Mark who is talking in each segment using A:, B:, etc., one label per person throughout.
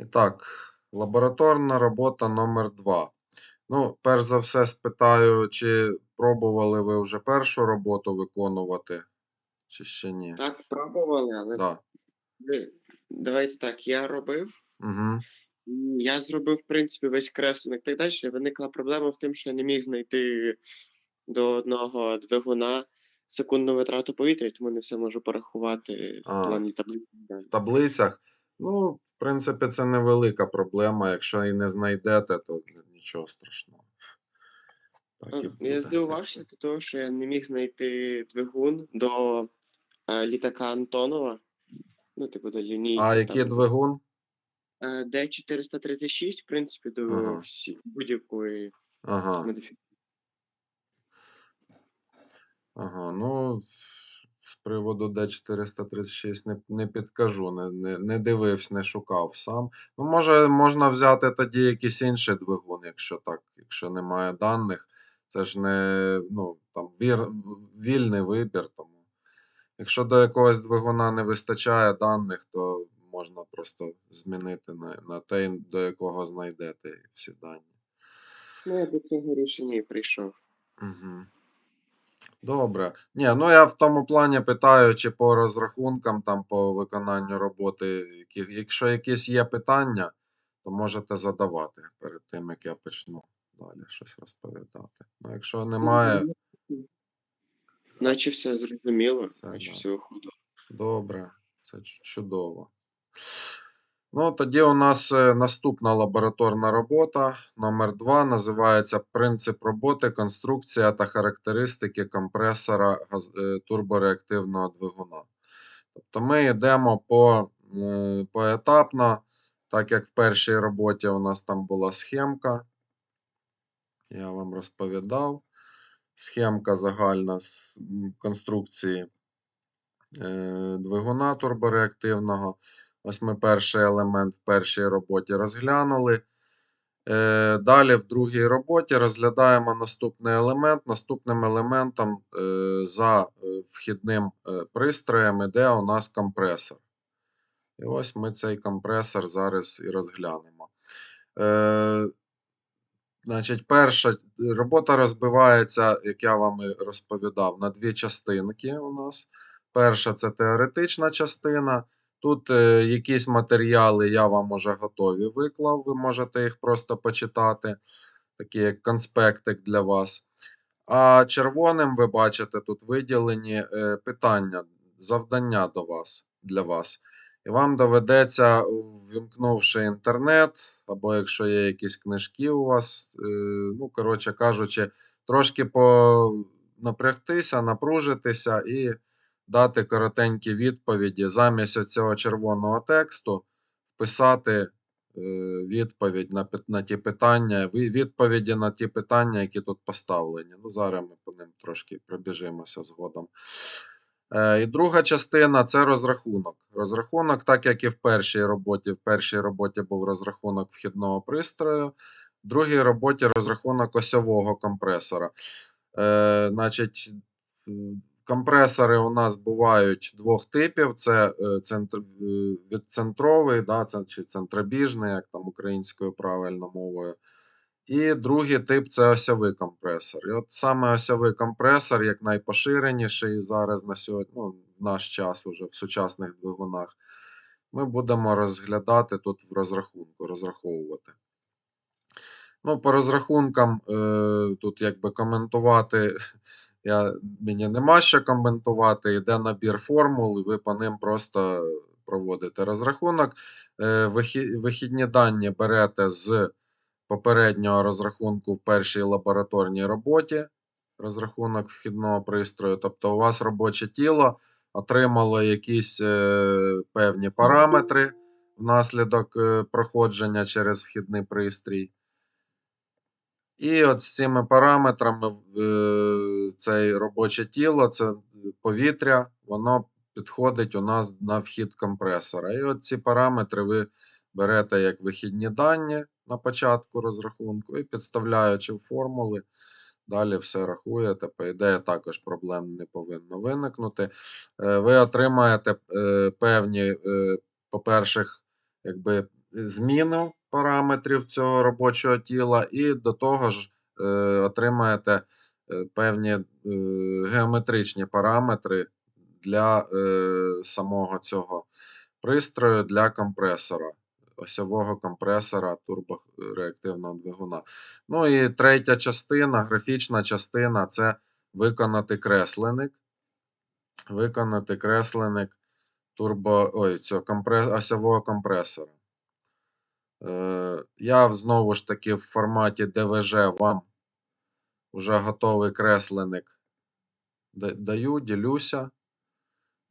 A: І так, лабораторна робота номер 2. Ну, перш за все, спитаю, чи пробували ви вже першу роботу виконувати, чи ще ні?
B: Так, пробували, але
A: Да.
B: давайте так, я робив,
A: Угу.
B: я зробив, в принципі, весь кресленик так далі. Виникла проблема в тим, що я не міг знайти до одного двигуна секундну витрату повітря, тому не все можу порахувати в
A: А.
B: плані таблиці.
A: В таблицях. Ну, в принципі, це невелика проблема. Якщо і не знайдете, то нічого страшного. Так і
B: Я здивувався до того, що я не міг знайти двигун до е, літака Антонова. Ну, типу, до лінійки.
A: А який
B: там.
A: двигун?
B: Е, Д436, в принципі, до
A: Ага.
B: всіх будь-якої
A: Ага.
B: модифікації.
A: Ага, ну, з приводу Д436 не, не підкажу, не, не, не дивився, не шукав сам. Ну, може, можна взяти тоді якийсь інший двигун, якщо так, якщо немає даних. Це ж не ну, там, вір, вільний вибір. Тому. Якщо до якогось двигуна не вистачає даних, то можна просто змінити на, на той, до якого знайдете всі дані.
B: Ну, я до цього рішення і прийшов.
A: Угу. Добре. Ні, ну я в тому плані питаю, чи по розрахункам, там, по виконанню роботи, які, якщо якісь є питання, то можете задавати перед тим, як я почну далі щось розповідати. Ну, якщо немає,
B: Наче все зрозуміло,
A: Все,
B: наче
A: да.
B: все виходить.
A: добре, це чу- чудово. Ну, тоді у нас е, наступна лабораторна робота номер 2 називається Принцип роботи, конструкція та характеристики компресора е, турбореактивного двигуна. Тобто ми йдемо по, е, поетапно, так як в першій роботі у нас там була схемка. Я вам розповідав. Схемка загальна з конструкції двигуна турбореактивного. Ось ми перший елемент в першій роботі розглянули. Е, Далі в другій роботі розглядаємо наступний елемент. Наступним елементом е, за е, вхідним пристроєм іде у нас компресор. І ось ми цей компресор зараз і розглянемо. Значить, перша робота розбивається, як я вам і розповідав, на дві частинки у нас. Перша це теоретична частина. Тут е, якісь матеріали я вам уже готові виклав, ви можете їх просто почитати, такі як конспектик для вас. А червоним ви бачите тут виділені е, питання, завдання до вас, для вас. І вам доведеться, ввімкнувши інтернет, або якщо є якісь книжки у вас, е, ну, коротше кажучи, трошки напрягтися, напружитися і дати коротенькі відповіді. Замість цього червоного тексту вписати е, відповідь на, на ті питання, відповіді на ті питання, які тут поставлені. Ну, зараз ми по ним трошки пробіжимося згодом. Е, І друга частина це розрахунок. Розрахунок, так як і в першій роботі. В першій роботі був розрахунок вхідного пристрою, в другій роботі розрахунок осьового компресора. Е, значить, компресори у нас бувають двох типів: це е, центр, е, відцентровий, да, чи центробіжний, як там українською правильно мовою. І другий тип це осьовий компресор. І от саме осьовий компресор, як найпоширеніший зараз на сьогодні, ну, в наш час уже в сучасних двигунах, ми будемо розглядати тут в розрахунку, розраховувати. Ну, по розрахункам, е, тут якби коментувати, я, мені нема що коментувати. Йде набір формул, і ви по ним просто проводите розрахунок. Е, вихідні дані берете з попереднього розрахунку в першій лабораторній роботі. Розрахунок вхідного пристрою. Тобто, у вас робоче тіло отримало якісь е, певні параметри внаслідок е, проходження через вхідний пристрій. І от з цими параметрами е, це робоче тіло, це повітря, воно підходить у нас на вхід компресора. І от ці параметри ви берете як вихідні дані на початку розрахунку і підставляючи формули, далі все рахуєте. По ідеї, також проблем не повинно виникнути. Е, Ви отримаєте е, певні, по-перше, зміну параметрів цього робочого тіла, і до того ж е, отримаєте е, певні е, геометричні параметри для е, самого цього пристрою для компресора, осьового компресора турбореактивного двигуна. Ну і третя частина, графічна частина це виконати кресленик. Виконати кресленик турбо, ой, цього компрес, осьового компресора. Е, я знову ж таки в форматі ДВЖ вам вже готовий кресленик даю, ділюся.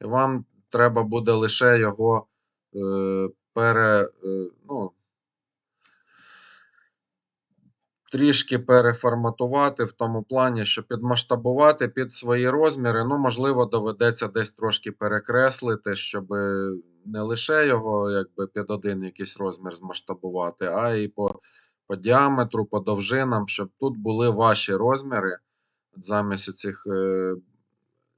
A: І вам треба буде лише його е, пере, е, ну, трішки переформатувати в тому плані, що підмасштабувати під свої розміри. Ну, можливо, доведеться десь трошки перекреслити, щоб не лише його якби під один якийсь розмір змасштабувати, а і по, по діаметру, по довжинам, щоб тут були ваші розміри замість цих е,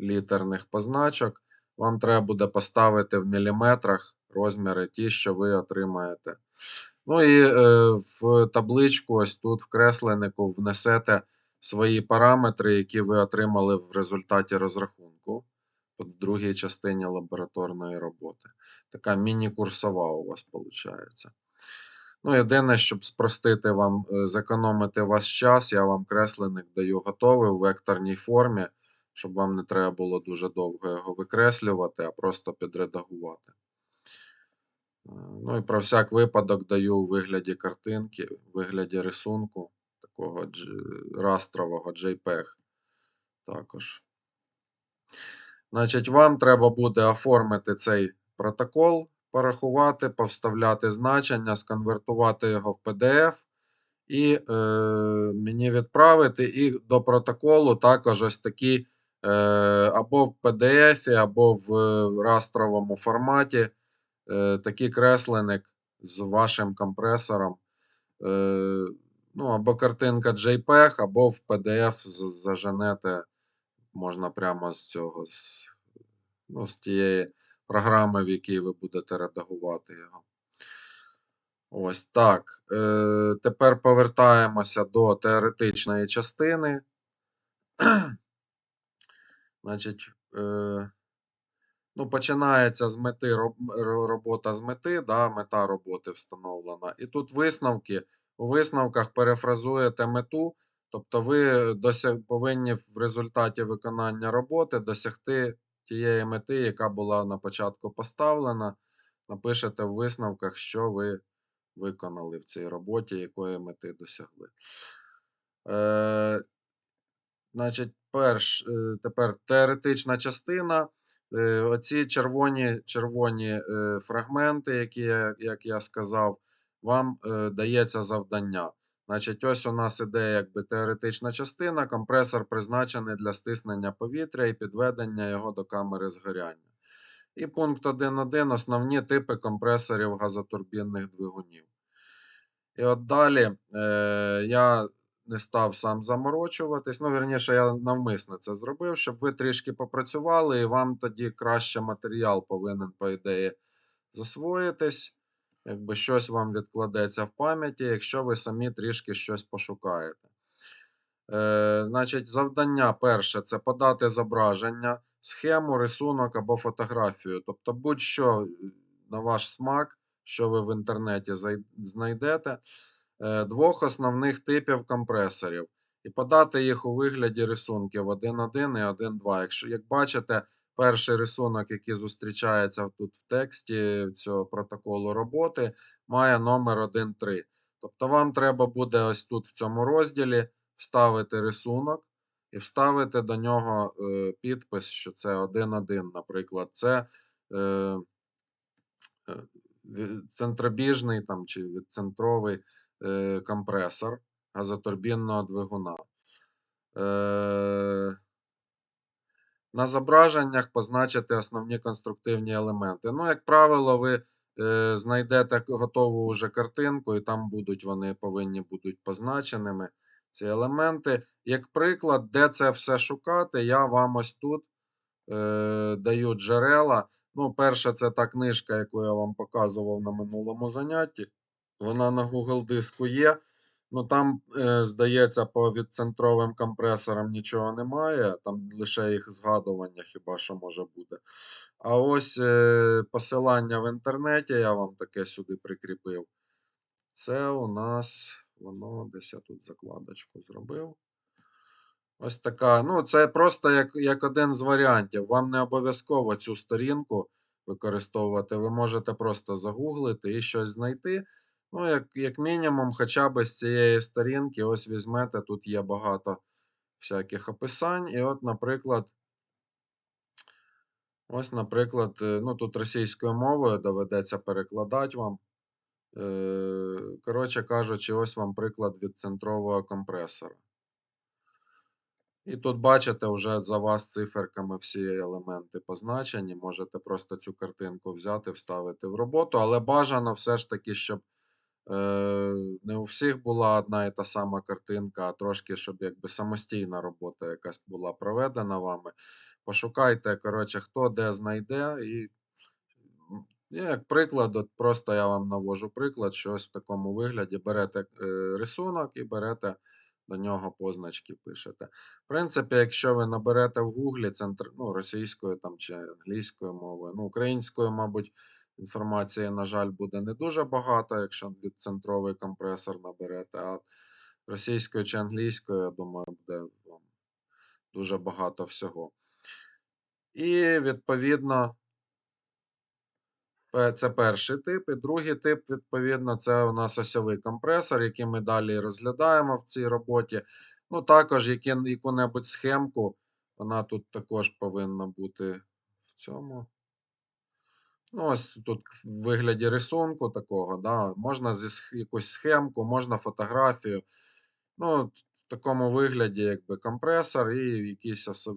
A: літерних позначок. Вам треба буде поставити в міліметрах розміри ті, що ви отримаєте. Ну і е, в табличку, ось тут в кресленнику, внесете свої параметри, які ви отримали в результаті розрахунку в другій частині лабораторної роботи. Така міні-курсова у вас виходить. Ну, єдине, щоб спростити вам, е, зекономити ваш час, я вам кресленник даю готовий у векторній формі, щоб вам не треба було дуже довго його викреслювати, а просто підредагувати. Ну і про всяк випадок даю у вигляді картинки, у вигляді рисунку, такого растрового JPEG також. Значить, вам треба буде оформити цей протокол, порахувати, повставляти значення, сконвертувати його в PDF і е, мені відправити. І до протоколу також ось такі е, або в PDF, або в е, растровому форматі такий кресленик з вашим компресором. Е, ну, або картинка JPEG, або в PDF заженете можна прямо з цього, з, ну, з тієї програми, в якій ви будете редагувати його. Ось так. Е, тепер повертаємося до теоретичної частини. Значить, е, ну, починається з мети робота з мети, да, мета роботи встановлена. І тут висновки. У висновках перефразуєте мету, тобто ви досяг, повинні в результаті виконання роботи досягти тієї мети, яка була на початку поставлена. Напишете в висновках, що ви виконали в цій роботі, якої мети досягли. Е, Значить, перш, е, тепер теоретична частина. Е, Оці червоні, червоні е, фрагменти, які як я сказав, вам е, дається завдання. Значить, ось у нас іде якби теоретична частина. Компресор призначений для стиснення повітря і підведення його до камери згоряння. І пункт 1.1. Основні типи компресорів газотурбінних двигунів. І от далі е, я не став сам заморочуватись. Ну, вірніше, я навмисно це зробив, щоб ви трішки попрацювали, і вам тоді краще матеріал повинен, по ідеї, засвоїтись. Якби щось вам відкладеться в пам'яті, якщо ви самі трішки щось пошукаєте. Е, значить, завдання перше це подати зображення, схему, рисунок або фотографію. Тобто, будь-що на ваш смак, що ви в інтернеті знайдете, двох основних типів компресорів. І подати їх у вигляді рисунків 1.1 і 1.2. Якщо, як бачите, перший рисунок, який зустрічається тут в тексті цього протоколу роботи, має номер 1.3. Тобто вам треба буде ось тут в цьому розділі вставити рисунок і вставити до нього е, підпис, що це 1.1, наприклад, це е, е, центробіжний там, чи відцентровий е, компресор газотурбінного двигуна. Е, на зображеннях позначити основні конструктивні елементи. Ну, як правило, ви е, знайдете готову вже картинку, і там будуть вони повинні будуть позначеними ці елементи. Як приклад, де це все шукати, я вам ось тут е, даю джерела. Ну, перша це та книжка, яку я вам показував на минулому занятті. Вона на Google диску є. Ну там, е, здається, по відцентровим компресорам нічого немає, там лише їх згадування хіба що може буде. А ось е, посилання в інтернеті, я вам таке сюди прикріпив. Це у нас, воно десь я тут закладочку зробив. Ось така. Ну, це просто як, як один з варіантів. Вам не обов'язково цю сторінку використовувати. Ви можете просто загуглити і щось знайти. Ну, як, як мінімум, хоча б з цієї сторінки, ось візьмете, тут є багато всяких описань. І от, наприклад, ось, наприклад, е, ну тут російською мовою доведеться перекладати вам. Е, Коротше кажучи, ось вам приклад від центрового компресора. І тут бачите вже за вас циферками всі елементи позначені. Можете просто цю картинку взяти, вставити в роботу, але бажано все ж таки, щоб не у всіх була одна і та сама картинка, а трошки, щоб якби самостійна робота якась була проведена вами. Пошукайте, коротше, хто де знайде, і як приклад, от просто я вам навожу приклад, що ось в такому вигляді берете е, рисунок і берете до нього позначки пишете. В принципі, якщо ви наберете в Гуглі центр, ну, російською там, чи англійською мовою, ну, українською, мабуть, інформації, на жаль, буде не дуже багато, якщо відцентровий компресор наберете, а російською чи англійською, я думаю, буде дуже багато всього. І відповідно. Це перший тип. І другий тип, відповідно, це у нас осьовий компресор, який ми далі розглядаємо в цій роботі. Ну, також яку-небудь схемку, вона тут також повинна бути в цьому. Ну, ось тут в вигляді рисунку такого, да, можна зі якусь схемку, можна фотографію. Ну, в такому вигляді, якби компресор і якісь е,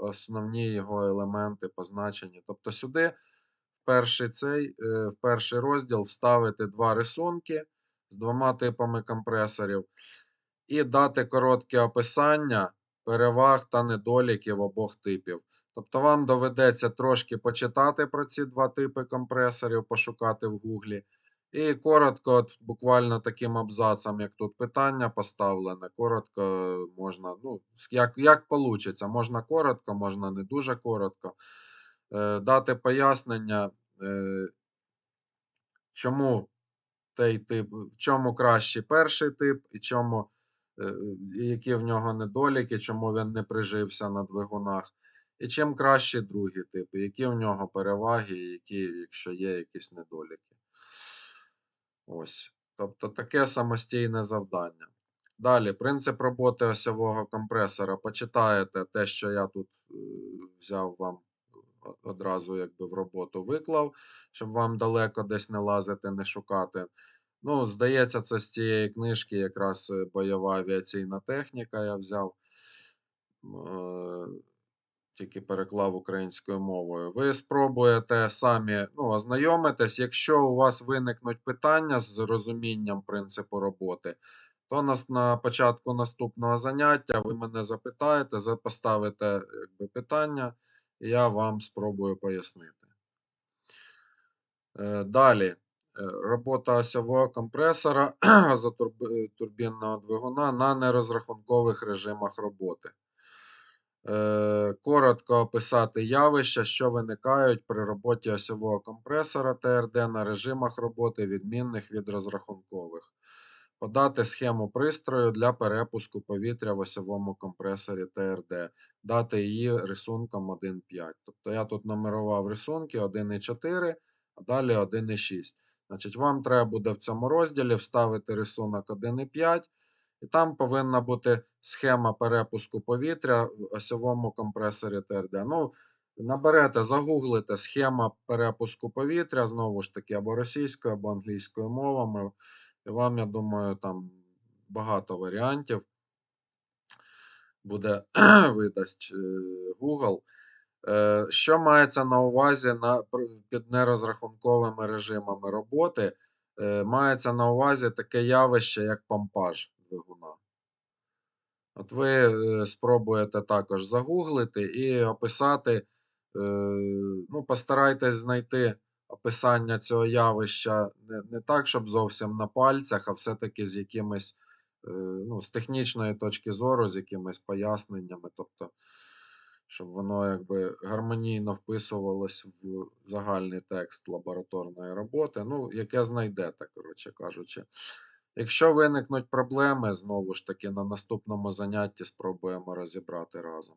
A: основні його елементи позначені. Тобто сюди в перший, цей, е, в перший розділ вставити два рисунки з двома типами компресорів і дати коротке описання переваг та недоліків обох типів. Тобто вам доведеться трошки почитати про ці два типи компресорів, пошукати в Гуглі. І коротко, от буквально таким абзацом, як тут питання поставлене, коротко можна, ну, як, получиться, можна коротко, можна не дуже коротко. Е, дати пояснення, е, чому той тип, в чому кращий перший тип, і чому, е, які в нього недоліки, чому він не прижився на двигунах. І чим кращий другий тип, які в нього переваги, які, якщо є якісь недоліки. Ось. Тобто таке самостійне завдання. Далі, принцип роботи осьового компресора. Почитаєте те, що я тут е, взяв вам одразу якби в роботу виклав, щоб вам далеко десь не лазити, не шукати. Ну, здається, це з цієї книжки якраз е, бойова авіаційна техніка я взяв. Тільки переклав українською мовою. Ви спробуєте самі ну, ознайомитись. Якщо у вас виникнуть питання з розумінням принципу роботи, то нас на початку наступного заняття ви мене запитаєте, поставите якби, питання, і я вам спробую пояснити. Е, Далі. Е, Робота осьового компресора газотурбінного двигуна на нерозрахункових режимах роботи. Е, Коротко описати явища, що виникають при роботі осьового компресора ТРД на режимах роботи, відмінних від розрахункових. Подати схему пристрою для перепуску повітря в осьовому компресорі ТРД. Дати її рисунком 1.5. Тобто я тут номерував рисунки 1.4, а далі 1.6. Значить, вам треба буде в цьому розділі вставити рисунок 1.5. І там повинна бути схема перепуску повітря в осьовому компресорі ТРД. Ну, наберете, загуглите схема перепуску повітря, знову ж таки, або російською, або англійською мовами. І вам, я думаю, там багато варіантів буде видасть е, Google. Е, Що мається на увазі на, під нерозрахунковими режимами роботи? Е, Мається на увазі таке явище, як помпаж двигуна. От ви е, спробуєте також загуглити і описати, е, ну, постарайтесь знайти описання цього явища не, не так, щоб зовсім на пальцях, а все-таки з якимись, е, ну, з технічної точки зору, з якимись поясненнями, тобто, щоб воно якби гармонійно вписувалось в загальний текст лабораторної роботи, ну, яке знайдете, коротше кажучи. Якщо виникнуть проблеми, знову ж таки, на наступному занятті спробуємо розібрати разом.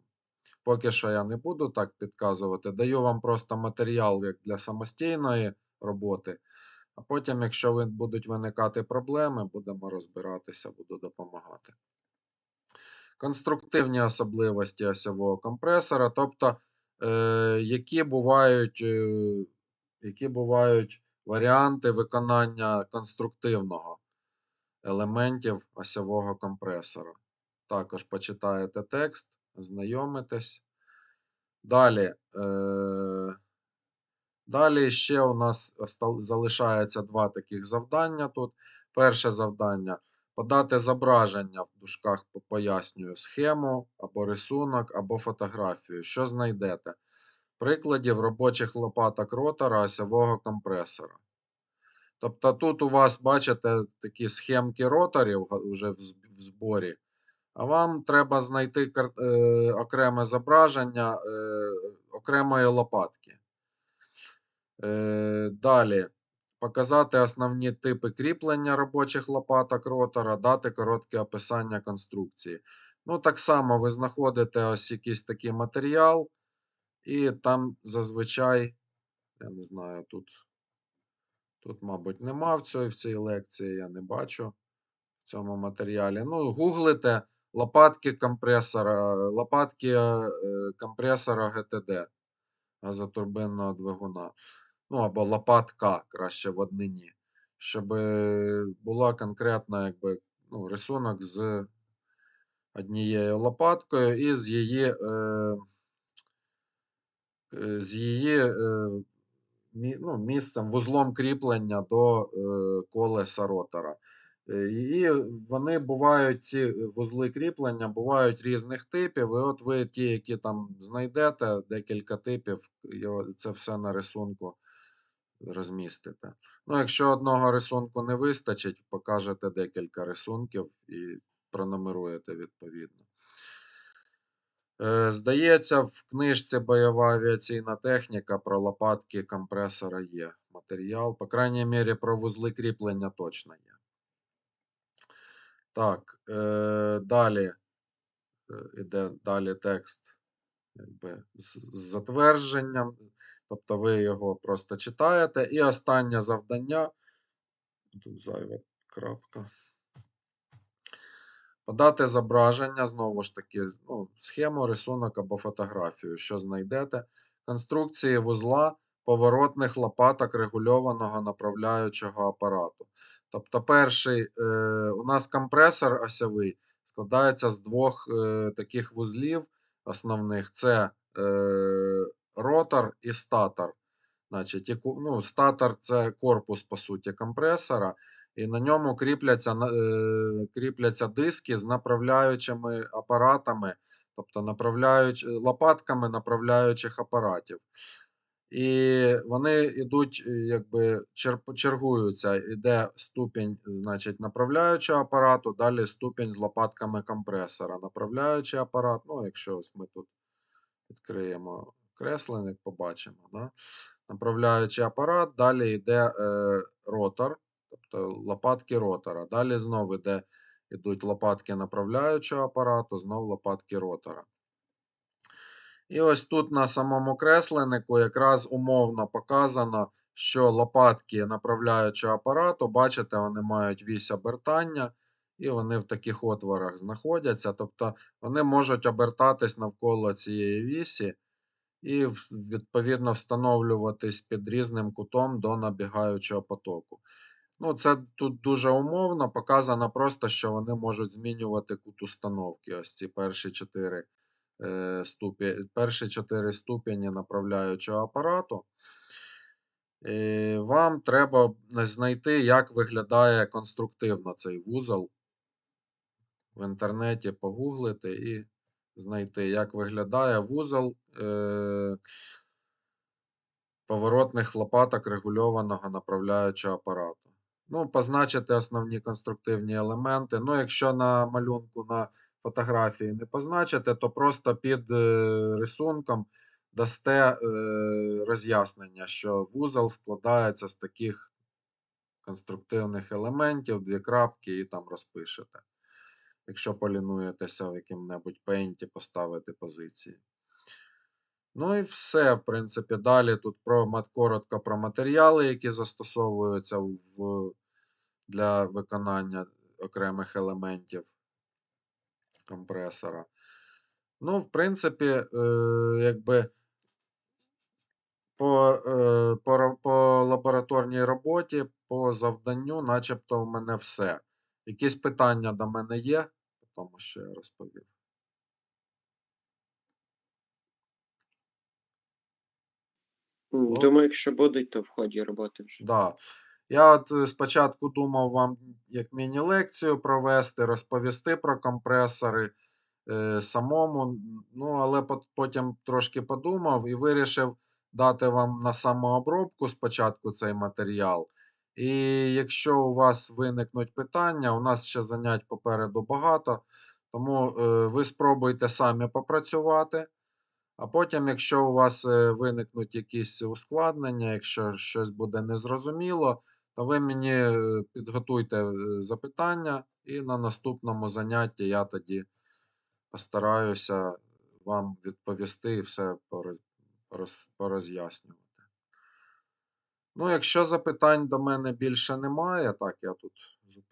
A: Поки що я не буду так підказувати. Даю вам просто матеріал як для самостійної роботи. А потім, якщо будуть виникати проблеми, будемо розбиратися, буду допомагати. Конструктивні особливості осьового компресора, тобто, е, які, бувають, е, які бувають варіанти виконання конструктивного елементів осьового компресора. Також почитаєте текст, ознайомитесь. Далі. Е, далі ще у нас залишається два таких завдання тут. Перше завдання подати зображення в дужках пояснюю схему або рисунок, або фотографію. Що знайдете? Прикладів робочих лопаток ротора осьового компресора. Тобто тут у вас, бачите, такі схемки роторів вже в зборі. А вам треба знайти е, окреме зображення е, окремої лопатки. Е, далі. Показати основні типи кріплення робочих лопаток ротора, дати коротке описання конструкції. Ну, так само ви знаходите ось якийсь такий матеріал, і там зазвичай, я не знаю, тут, тут мабуть, нема в цій, в цій лекції, я не бачу в цьому матеріалі. Ну, гуглите лопатки компресора, лопатки е, компресора ГТД газотурбинного двигуна. Ну, або лопатка краще в однині. Щоб е, була конкретна якби, ну, рисунок з однією лопаткою і з її, е, е, з її е, ну, місцем, вузлом кріплення до е, колеса ротора. Е, І вони бувають, ці вузли кріплення бувають різних типів. І от ви ті, які там знайдете, декілька типів, це все на рисунку розмістите. Ну, якщо одного рисунку не вистачить, покажете декілька рисунків і пронумеруєте відповідно. Е, Здається, в книжці Бойова авіаційна техніка про лопатки компресора є матеріал. По крайній мірі, про вузли кріплення точно є. Так, е, далі е, іде далі текст якби, з затвердженням. Тобто ви його просто читаєте. І останнє завдання. Тут зайва крапка. Подати зображення, знову ж таки, ну, схему, рисунок або фотографію, що знайдете. Конструкції вузла поворотних лопаток регульованого направляючого апарату. Тобто, перший е, у нас компресор осьовий складається з двох е, таких вузлів основних: це е, ротор і статор. Значить, ну, статор це корпус, по суті, компресора, і на ньому кріпляться, е, кріпляться диски з направляючими апаратами, тобто направляюч, лопатками направляючих апаратів. І вони йдуть, е, якби чер- чергуються. Іде ступінь, значить, направляючого апарату, далі ступінь з лопатками компресора. Направляючий апарат, ну, якщо ось ми тут відкриємо кресленик, побачимо. Да? Направляючий апарат, далі йде е, ротор, тобто лопатки ротора. Далі знову йде, йдуть лопатки направляючого апарату, знову лопатки ротора. І ось тут на самому кресленнику якраз умовно показано, що лопатки направляючого апарату, бачите, вони мають вісь обертання, і вони в таких отворах знаходяться. Тобто вони можуть обертатись навколо цієї вісі і відповідно встановлюватись під різним кутом до набігаючого потоку. Ну, це тут дуже умовно, показано просто, що вони можуть змінювати кут установки. Ось ці перші чотири, е, ступі... перші чотири ступені направляючого апарату. Е, вам треба знайти, як виглядає конструктивно цей вузол. В інтернеті погуглити і знайти, як виглядає вузол е, поворотних лопаток регульованого направляючого апарату. Ну, позначити основні конструктивні елементи. Ну, якщо на малюнку на фотографії не позначите, то просто під е, рисунком дасте е, роз'яснення, що вузол складається з таких конструктивних елементів, дві крапки і там розпишете. Якщо полінуєтеся в яким-небудь пейнті поставити позиції. Ну і все, в принципі, далі тут про коротко про матеріали, які застосовуються в, для виконання окремих елементів компресора. Ну, в принципі, е, якби по, е, по, по лабораторній роботі, по завданню, начебто, в мене все. Якісь питання до мене є, тому що я розповів.
B: М,
A: О.
B: Думаю, якщо будуть, то в ході роботи вже.
A: Да. Я от е, спочатку думав вам як міні-лекцію провести, розповісти про компресори е, самому, ну, але пот- потім трошки подумав і вирішив дати вам на самообробку спочатку цей матеріал. І якщо у вас виникнуть питання, у нас ще занять попереду багато, тому е, ви спробуйте самі попрацювати. А потім, якщо у вас е, виникнуть якісь ускладнення, якщо щось буде незрозуміло, то ви мені е, підготуйте е, запитання, і на наступному занятті я тоді постараюся вам відповісти і все пороз- пороз- пороз'яснювати. Ну, якщо запитань до мене більше немає, так, я тут зупиню.